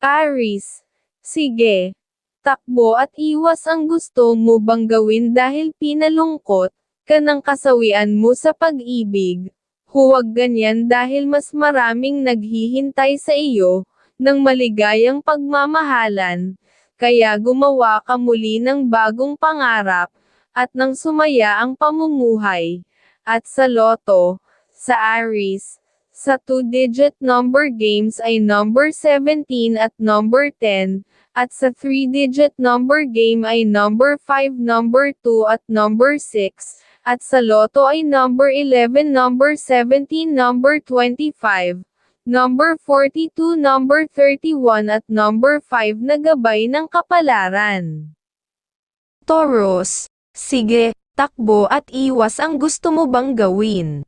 Aris. Sige. Takbo at iwas ang gusto mo bang gawin dahil pinalungkot ka ng kasawian mo sa pag-ibig. Huwag ganyan dahil mas maraming naghihintay sa iyo ng maligayang pagmamahalan. Kaya gumawa ka muli ng bagong pangarap at nang sumaya ang pamumuhay. At sa loto, sa Aris, sa two-digit number games ay number 17 at number 10, at sa three-digit number game ay number 5, number 2 at number 6, at sa loto ay number 11, number 17, number 25, number 42, number 31 at number 5 na gabay ng kapalaran. Taurus. Sige, takbo at iwas ang gusto mo bang gawin.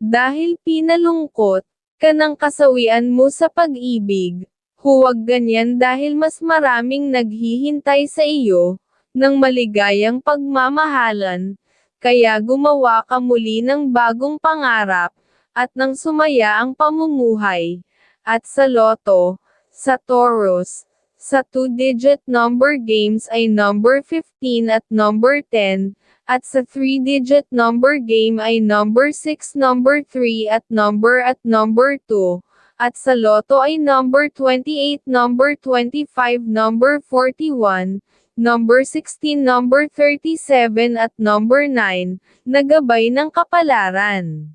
Dahil pinalungkot ka ng kasawian mo sa pag-ibig, huwag ganyan dahil mas maraming naghihintay sa iyo ng maligayang pagmamahalan, kaya gumawa ka muli ng bagong pangarap at nang sumaya ang pamumuhay. At sa loto, sa Taurus, sa two-digit number games ay number 15 at number 10, at sa three-digit number game ay number 6, number 3 at number at number 2, at sa loto ay number 28, number 25, number 41, number 16, number 37 at number 9, nagabay ng kapalaran.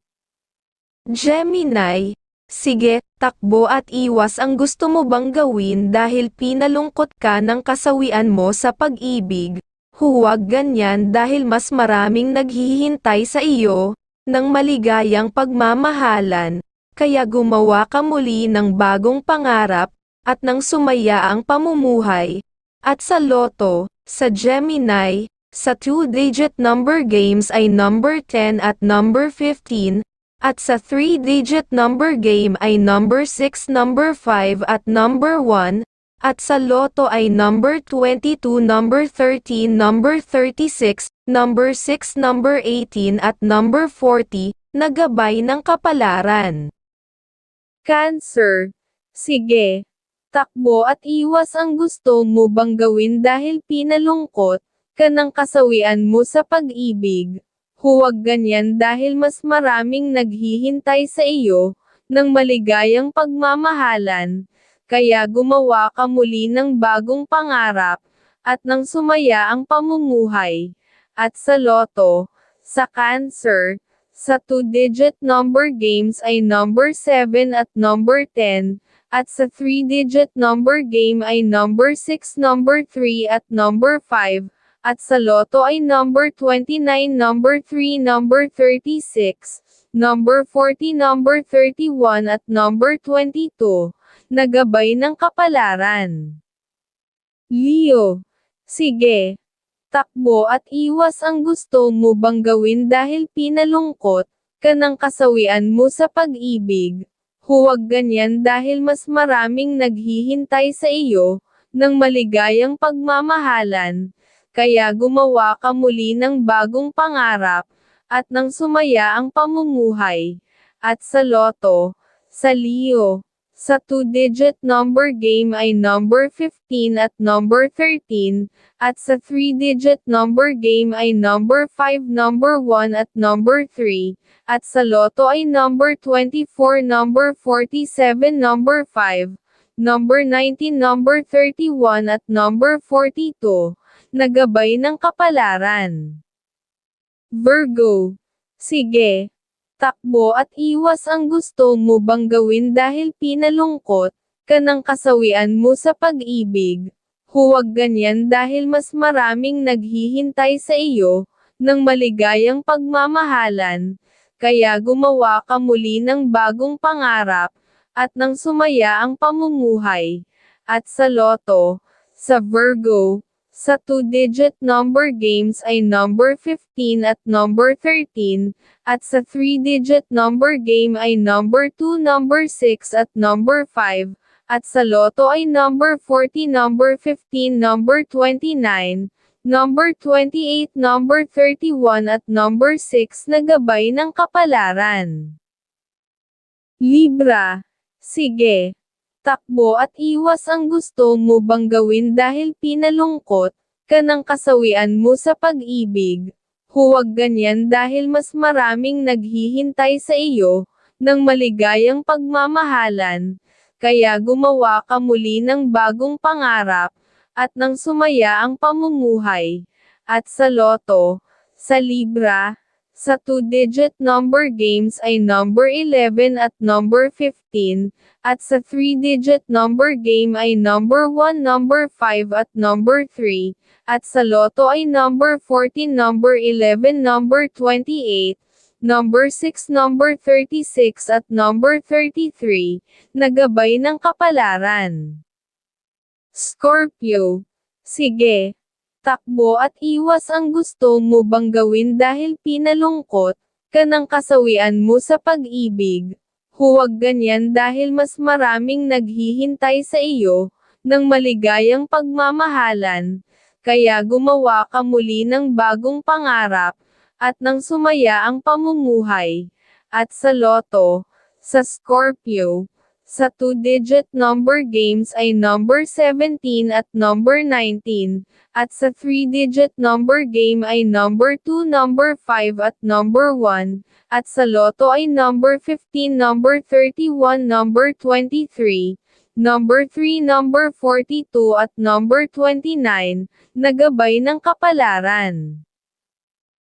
Gemini. Sige, takbo at iwas ang gusto mo bang gawin dahil pinalungkot ka ng kasawian mo sa pag-ibig. Huwag ganyan dahil mas maraming naghihintay sa iyo ng maligayang pagmamahalan, kaya gumawa ka muli ng bagong pangarap at nang sumaya ang pamumuhay. At sa loto, sa Gemini, sa two-digit number games ay number 10 at number 15, at sa three-digit number game ay number 6, number 5 at number 1, at sa loto ay number 22, number 13, number 36, number 6, number 18 at number 40, nagabay ng kapalaran. Cancer. Sige. Takbo at iwas ang gusto mo bang gawin dahil pinalungkot ka ng kasawian mo sa pag-ibig. Huwag ganyan dahil mas maraming naghihintay sa iyo ng maligayang pagmamahalan. Kaya gumawa ka muli ng bagong pangarap at nang sumaya ang pamumuhay. At sa loto, sa Cancer, sa two-digit number games ay number 7 at number 10, at sa three-digit number game ay number 6, number 3 at number 5, at sa loto ay number 29, number 3, number 36, number 40, number 31 at number 22, nagabay ng kapalaran. Leo. Sige. Takbo at iwas ang gusto mo bang gawin dahil pinalungkot ka ng kasawian mo sa pag-ibig. Huwag ganyan dahil mas maraming naghihintay sa iyo ng maligayang pagmamahalan. Kaya gumawa ka muli ng bagong pangarap at nang sumaya ang pamumuhay. At sa loto, sa Leo, sa two-digit number game ay number 15 at number 13, at sa three-digit number game ay number 5, number 1 at number 3, at sa loto ay number 24, number 47, number 5, number 19, number 31 at number 42, nagabay ng kapalaran. Virgo. Sige. Takbo at iwas ang gusto mo bang gawin dahil pinalungkot ka ng kasawian mo sa pag-ibig. Huwag ganyan dahil mas maraming naghihintay sa iyo ng maligayang pagmamahalan. Kaya gumawa ka muli ng bagong pangarap at nang sumaya ang pamumuhay. At sa loto, sa Virgo, sa two-digit number games ay number 15 at number 13, at sa three-digit number game ay number 2, number 6 at number 5, at sa loto ay number 40, number 15, number 29, number 28, number 31 at number 6 na gabay ng kapalaran. Libra. Sige. Takbo at iwas ang gusto mo bang gawin dahil pinalungkot ka ng kasawian mo sa pag-ibig. Huwag ganyan dahil mas maraming naghihintay sa iyo ng maligayang pagmamahalan. Kaya gumawa ka muli ng bagong pangarap at nang sumaya ang pamumuhay. At sa loto, sa libra, sa two-digit number games ay number 11 at number 15, at sa three-digit number game ay number 1, number 5 at number 3, at sa loto ay number 14, number 11, number 28, number 6, number 36 at number 33, nagabay ng kapalaran. Scorpio. Sige, takbo at iwas ang gusto mo bang gawin dahil pinalungkot ka ng kasawian mo sa pag-ibig. Huwag ganyan dahil mas maraming naghihintay sa iyo ng maligayang pagmamahalan. Kaya gumawa ka muli ng bagong pangarap at nang sumaya ang pamumuhay. At sa loto, sa Scorpio, sa two-digit number games ay number 17 at number 19, at sa three-digit number game ay number 2, number 5 at number 1, at sa loto ay number 15, number 31, number 23, number 3, number 42 at number 29, nagabay ng kapalaran.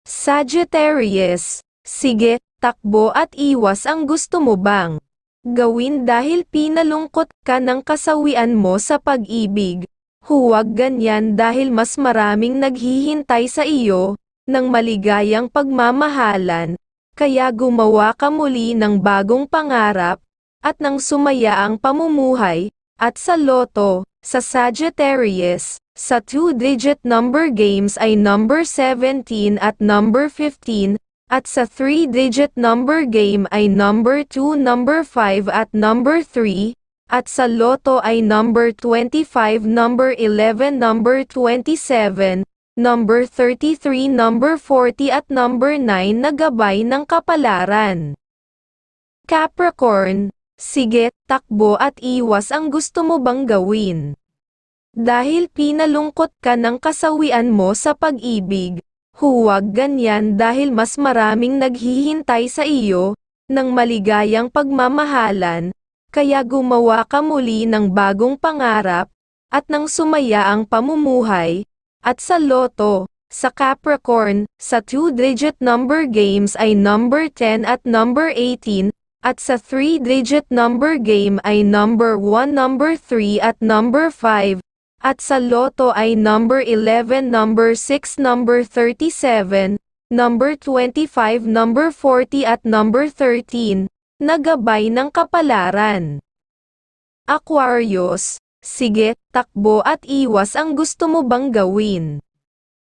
Sagittarius, sige, takbo at iwas ang gusto mo bang gawin dahil pinalungkot ka ng kasawian mo sa pag-ibig. Huwag ganyan dahil mas maraming naghihintay sa iyo ng maligayang pagmamahalan, kaya gumawa ka muli ng bagong pangarap at nang sumaya ang pamumuhay at sa loto, sa Sagittarius, sa two-digit number games ay number 17 at number 15, at sa three-digit number game ay number 2, number 5 at number 3, at sa loto ay number 25, number 11, number 27, number 33, number 40 at number 9 na gabay ng kapalaran. Capricorn, sige, takbo at iwas ang gusto mo bang gawin. Dahil pinalungkot ka ng kasawian mo sa pag-ibig, huwag ganyan dahil mas maraming naghihintay sa iyo ng maligayang pagmamahalan, kaya gumawa ka muli ng bagong pangarap at nang sumaya ang pamumuhay, at sa loto, sa Capricorn, sa two-digit number games ay number 10 at number 18, at sa three-digit number game ay number 1, number 3 at number 5, at sa loto ay number 11, number 6, number 37, number 25, number 40 at number 13, nagabay ng kapalaran. Aquarius, sige, takbo at iwas ang gusto mo bang gawin.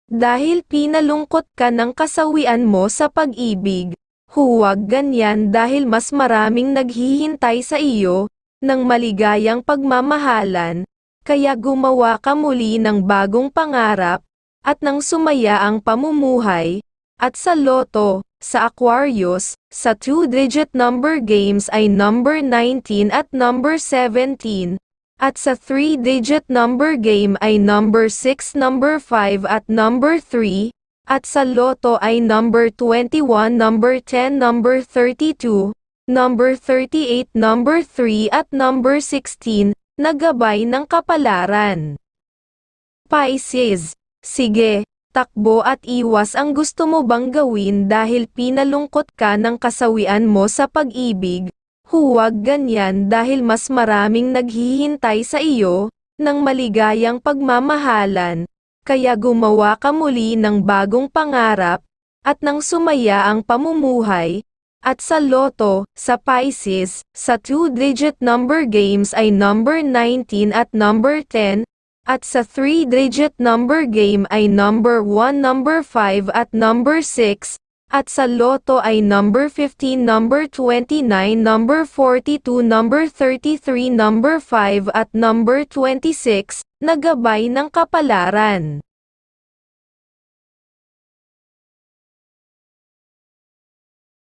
Dahil pinalungkot ka ng kasawian mo sa pag-ibig, huwag ganyan dahil mas maraming naghihintay sa iyo ng maligayang pagmamahalan, kaya gumawa ka muli ng bagong pangarap, at nang sumaya ang pamumuhay, at sa loto, sa Aquarius, sa two-digit number games ay number 19 at number 17, at sa three-digit number game ay number 6, number 5 at number 3, at sa loto ay number 21, number 10, number 32, number 38, number 3 at number 16, nagabay ng kapalaran. Pisces, sige, takbo at iwas ang gusto mo bang gawin dahil pinalungkot ka ng kasawian mo sa pag-ibig, huwag ganyan dahil mas maraming naghihintay sa iyo, ng maligayang pagmamahalan, kaya gumawa ka muli ng bagong pangarap, at nang sumaya ang pamumuhay, at sa loto, sa Pisces, sa two-digit number games ay number 19 at number 10, at sa three-digit number game ay number 1, number 5 at number 6, at sa loto ay number 15, number 29, number 42, number 33, number 5 at number 26, nagabay ng kapalaran.